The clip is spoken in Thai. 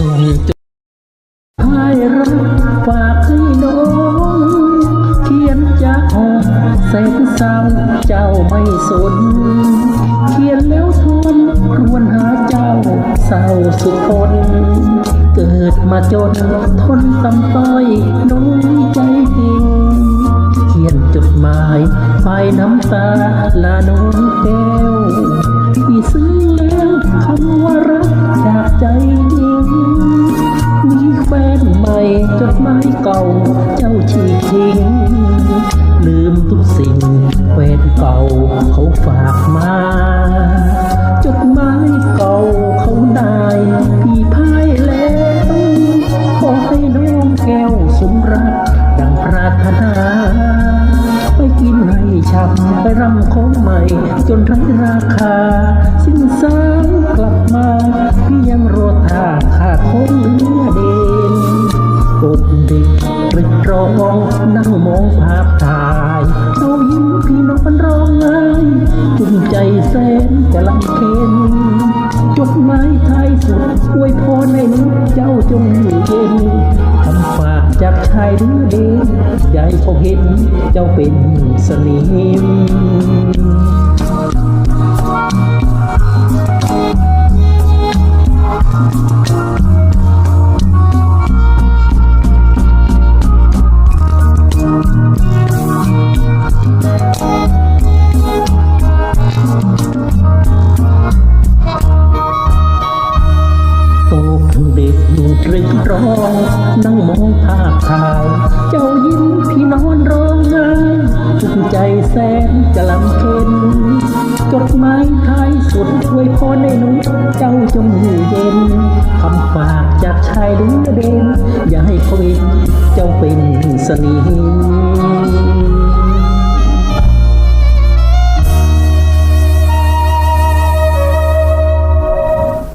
่งให้รักฝากให้น้องเขียนจากห้องแสนเศร้าเจ้าไม่สน เขียนแล้วทนครวนหาเจ้าเศร้าสุดทน เกิดมาจนทนตำต้อยน้อยใจจริงเขียนจดหมายไปน้ำตาลาน้องแก้วที่ซึ้งแล้วคำว่ารักจากใจ นใหม่จดหมายเก่าเจ้าฉีกทิ้ง ลืมทุกสิ่งแฟนเก่าเขาฝากมา จดหมายเก่าเขาได้พี่พายแล้วขอให้น้องแก้วสมรักดังปรารถนาไปกินให้ช้ำไปรำของใหม่ จนไร้ราคา สิ้นสางกลับมา เด็กริกร้องนั่งมองภาพถ่ายเขายิ้มพี่น้องมันร้องไห้จุ่มใจแสนจะลำเค็นจดหมายท้ายสุดอวยพรให้นุเจ้าจงอยู่เย็นคำฝากจากชายดื้อเด่นใหญ่เขาเห็นเจ้าเป็นสนิม เด็กตรึกร้องนั่งมองภาพถ่าย เจ้ายิ้มพี่นอนร้องไห้จุกใจแสนจะลำเค็นจดหมายท้ายสุดอวยพรในหนุ่เจ้าจงอยู่เย็นคำฝากจากชายดื้อเด่นอย่าให้เขาเห็นเจ้าเป็นสนิม